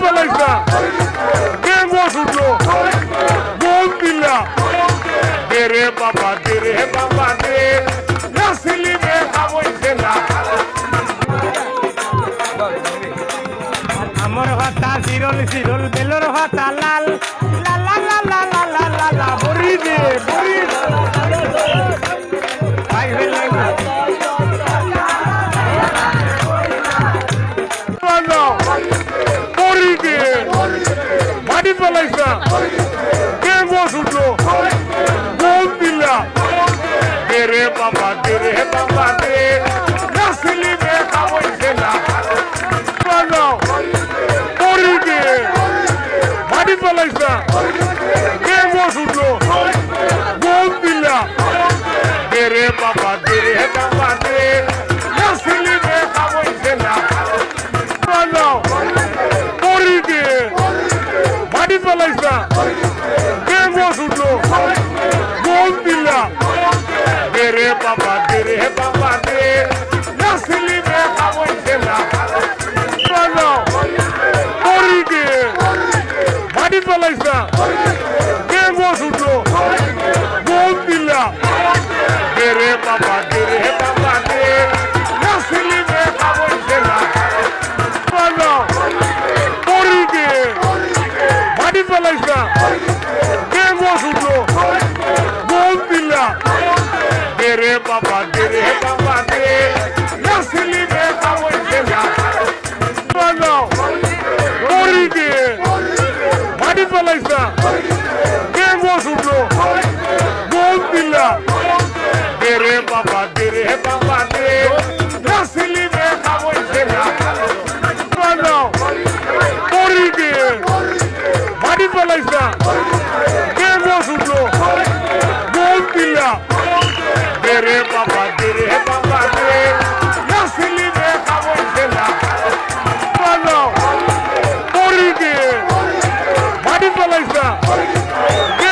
ফেলাইছা ডেঙ্গ শুনলো বোম দিলা রে বাবা দে রে বাবা দে নাসিলি বে খাবইছে না আমার ভাতা জিরল জিরল বেলর ভাতা লাল লা লা লা লা লা লা লা বড়ি দে ফেলাইছা কে গোস উঠল? গোল দিলা। রে বাবা রে বাবা রে নাসলি মে খাওয়াইছে না। কেন পরি দিয়ে মাটি ফেলাইছা ফেলাইছা বেমস উঠল গোল দিলা। বেরে বাবা বেরে বাবা রে নাসিলি রে খাবই খেলা। বাড়ি দিয়ে বাড়ি ফেলাইছা বাবা দে রে বাবা দে নসলি মে বাবা দে বলো করি দে বাড়ি বলাইছা কে বসুলো গোল দিলা দে রে বাবা দে রে বাবা দে নসলি মে বাবা দে বলো করি দে বাড়ি বলাইছা Yeah.